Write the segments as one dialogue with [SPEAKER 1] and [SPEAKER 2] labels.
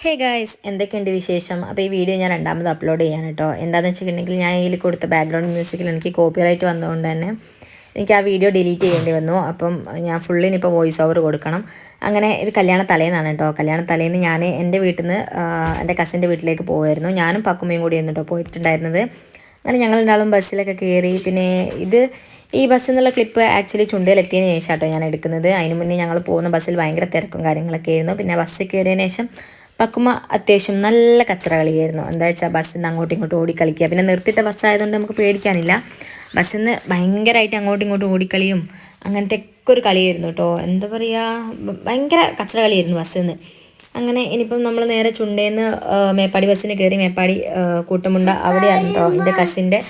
[SPEAKER 1] Hey guys എന്തൊക്കെയുണ്ട് വിശേഷം? അപ്പോൾ ഈ വീഡിയോ ഞാൻ രണ്ടാമത് അപ്ലോഡ് ചെയ്യാൻ കേട്ടോ എന്താണെന്ന് വെച്ചിട്ടുണ്ടെങ്കിൽ ഞാൻ ഇതിൽ കൊടുത്ത ബാക്ക്ഗ്രൗണ്ട് മ്യൂസിക്കിൽ എനിക്ക് കോപ്പിറൈറ്റ് വന്നതുകൊണ്ട് തന്നെ എനിക്ക് ആ വീഡിയോ ഡിലീറ്റ് ചെയ്യേണ്ടി വന്നു. അപ്പം ഞാൻ ഫുള്ളിന് ഇപ്പോൾ വോയിസ് ഓവർ കൊടുക്കണം. അങ്ങനെ ഇത് കല്യാണ തലേന്നാണ് കേട്ടോ കല്യാണ തലേന്ന് ഞാൻ എന്റെ വീട്ടിൽ നിന്ന് എന്റെ കസിന്റെ വീട്ടിലേക്ക് പോകുമായിരുന്നു ഞാനും പക്കുമ്മയും കൂടി കേട്ടോ പോയിട്ടുണ്ടായിരുന്നത്. അങ്ങനെ ഞങ്ങൾ രണ്ടാളും ബസ്സിലൊക്കെ കയറി പിന്നെ ഇത് ഈ ബസ്സിൽ നിന്നുള്ള ക്ലിപ്പ് ആക്ച്വലി ചുണ്ടയിലെത്തിയതിന് ശേഷം കേട്ടോ ഞാൻ എടുക്കുന്നത്. അതിന് മുന്നേ ഞങ്ങൾ പോകുന്ന ബസ്സിൽ ഭയങ്കര തിരക്കും കാര്യങ്ങളൊക്കെ ആയിരുന്നു. പിന്നെ ബസ്സിൽ കയറിയതിന് ശേഷം പക്കുമ്മ അത്യാവശ്യം നല്ല കച്ചറ കളിയായിരുന്നു എന്താ വെച്ചാൽ ബസ്സിൽ നിന്ന് അങ്ങോട്ടും ഇങ്ങോട്ടും ഓടിക്കളിക്കുക പിന്നെ നിർത്തിയിട്ട ബസ്സായതുകൊണ്ട് നമുക്ക് പേടിക്കാനില്ല. ബസ്സിൽ നിന്ന് ഭയങ്കരമായിട്ട് അങ്ങോട്ടും ഇങ്ങോട്ടും ഓടിക്കളിയും അങ്ങനത്തെ ഒക്കെ ഒരു കളിയായിരുന്നു കേട്ടോ. എന്താ പറയുക ഭയങ്കര കച്ചറ കളിയായിരുന്നു ബസ്സിൽ നിന്ന് അങ്ങനെ ഇനിയിപ്പം നമ്മൾ നേരെ ചുണ്ടേന്ന് മേപ്പാടി ബസ്സിന് കയറി മേപ്പാടി കൂട്ടമുണ്ട അവിടെയാണ് കേട്ടോ എന്റെ കസിന്റെ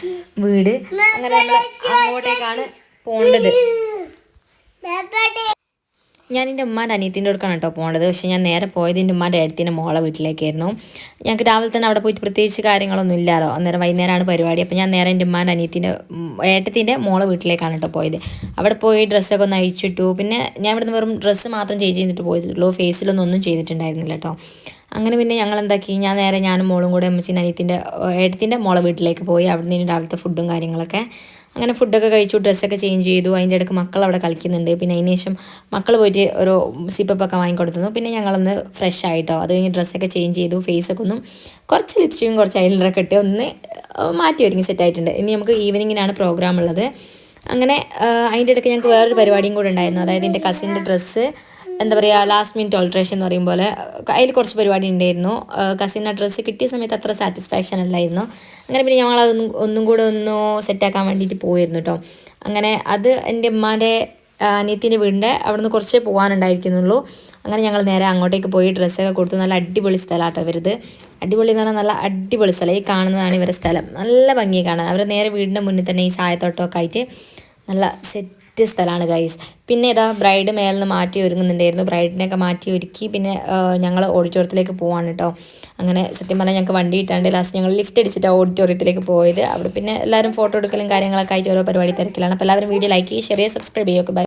[SPEAKER 1] വീട്. അങ്ങനെ നമ്മൾ അങ്ങോട്ടേക്കാണ് പോകേണ്ടത് ഞാൻ എന്റെ ഉമ്മാന്റെ അനിയത്തിന്റെ അടുക്കാണ് കേട്ടോ പോകേണ്ടത് പക്ഷേ ഞാൻ നേരെ പോയത് എന്റെ ഉമ്മാന്റെ അടുത്തിന്റെ മോളെ വീട്ടിലേക്കായിരുന്നു. ഞങ്ങൾക്ക് രാവിലെ തന്നെ അവിടെ പോയിട്ട് പ്രത്യേകിച്ച് കാര്യങ്ങളൊന്നും ഇല്ലാലോ. അന്നേരം വൈകുന്നേരമാണ് പരിപാടി. അപ്പോൾ ഞാൻ നേരെ എന്റെ ഉമ്മാന്റെ അനിയത്തിന്റെ ഏട്ടത്തിന്റെ മോളെ വീട്ടിലേക്കാണ് കേട്ടോ പോയത്. അവിടെ പോയി ഡ്രസ്സൊക്കെ ഒന്ന് അയച്ചിട്ടു പിന്നെ ഞാൻ ഇവിടുന്ന് വെറും ഡ്രസ്സ് മാത്രം ചേഞ്ച് ചെയ്തിട്ട് പോയിട്ടുള്ളൂ. ഫേസിലൊന്നും ഒന്നും ചെയ്തിട്ടുണ്ടായിരുന്നില്ല കേട്ടോ. അങ്ങനെ പിന്നെ ഞങ്ങൾ എന്താക്കി ഞാൻ നേരെ ഞാനും മോളും കൂടെ അമ്മച്ചിന്റെ അനിയത്തിന്റെ ഏട്ടത്തിന്റെ മോളെ വീട്ടിലേക്ക് പോയി. അവിടെ നിന്ന് രാവിലത്തെ ഫുഡും കാര്യങ്ങളൊക്കെ അങ്ങനെ ഫുഡൊക്കെ കഴിച്ചു ഡ്രസ്സൊക്കെ ചേഞ്ച് ചെയ്തു. അതിന്റെ ഇടയ്ക്ക് മക്കൾ അവിടെ കളിക്കുന്നുണ്ട്. പിന്നെ അതിന് ശേഷം മക്കൾ പോയിട്ട് ഒരു സിപ്പപ്പൊക്കെ വാങ്ങിക്കൊടുത്തുന്നു പിന്നെ ഞങ്ങളൊന്ന് ഫ്രഷ് ആയിട്ടോ അത് കഴിഞ്ഞ് ഡ്രസ്സൊക്കെ ചേഞ്ച് ചെയ്തു ഫേസൊക്കെ ഒന്നും കുറച്ച് ലിപ്സ്റ്റിക്കും കുറച്ച് ഐലൈനറൊക്കെ ഇട്ട് ഒന്ന് മാറ്റി ഒരുങ്ങി സെറ്റായിട്ടുണ്ട് ഇനി നമുക്ക് ഈവനിങ്ങിനാണ് പ്രോഗ്രാം ഉള്ളത്. അങ്ങനെ അതിന്റെ ഇടയ്ക്ക് ഞങ്ങൾക്ക് വേറൊരു പരിപാടിയും കൂടെ ഉണ്ടായിരുന്നു. അതായത് എന്റെ കസിന്റെ ഡ്രസ്സ് എന്താ പറയുക ലാസ്റ്റ് മിനിറ്റ് ഓൾട്രേഷൻ എന്ന് പറയും പോലെ അതിൽ കുറച്ച് പരിപാടി ഉണ്ടായിരുന്നു. കസിൻ അഡ്രസ്സ് കിട്ടിയ സമയത്ത് അത്ര സാറ്റിസ്ഫാക്ഷൻ അല്ലായിരുന്നു. അങ്ങനെ പിന്നെ ഞങ്ങൾ അതൊന്നും ഒന്നും കൂടെ ഒന്ന് സെറ്റാക്കാൻ വേണ്ടിയിട്ട് പോയിരുന്നു കേട്ടോ അങ്ങനെ അത് എന്റെ ഉമ്മാന്റെ അനിയത്തിന്റെ വീടിന്റെ അവിടെ നിന്ന് കുറച്ചേ പോകാനുണ്ടായിരിക്കുന്നുള്ളൂ. അങ്ങനെ ഞങ്ങൾ നേരെ അങ്ങോട്ടേക്ക് പോയി ഡ്രസ്സൊക്കെ കൊടുത്തു നല്ല അടിപൊളി സ്ഥലമാട്ടോ ഇവരത്. അടിപൊളി എന്ന് പറഞ്ഞാൽ നല്ല അടിപൊളി സ്ഥലം. ഈ കാണുന്നതാണ് ഇവരുടെ സ്ഥലം. നല്ല ഭംഗി കാണാൻ. അവർ നേരെ വീടിന്റെ മുന്നിൽ തന്നെ ഈ ചായത്തോട്ടമൊക്കെ ആയിട്ട് നല്ല സെറ്റ് സെറ്റ് സ്ഥലമാണ് ഗൈസ് പിന്നെ ഇതാ ബ്രൈഡ് മേലിൽ മാറ്റി ഒരുങ്ങുന്നുണ്ടായിരുന്നു. ബ്രൈഡിനെയൊക്കെ മാറ്റി ഒരുക്കി പിന്നെ ഞങ്ങൾ ഓഡിറ്റോറിയത്തിലേക്ക് പോവാണ് കേട്ടോ അങ്ങനെ സത്യം പറഞ്ഞാൽ ഞങ്ങൾക്ക് വണ്ടി ഇട്ടാണ്ട് ലാസ്റ്റ് ഞങ്ങൾ ലിഫ്റ്റ് അടിച്ചിട്ട് ഓഡിറ്റോറിയത്തിലേക്ക് പോയത്. അവിടെ പിന്നെ എല്ലാവരും ഫോട്ടോ എടുക്കലും കാര്യങ്ങളൊക്കെ ആയിട്ട് ഓരോ പരിപാടി തിരക്കിലാണ്. അപ്പോൾ എല്ലാവരും വീഡിയോ ലൈക്ക് ചെയ്യുക ഷെയർ ചെയ്യുക സബ്സ്ക്രൈബ് ചെയ്യുക. ബൈ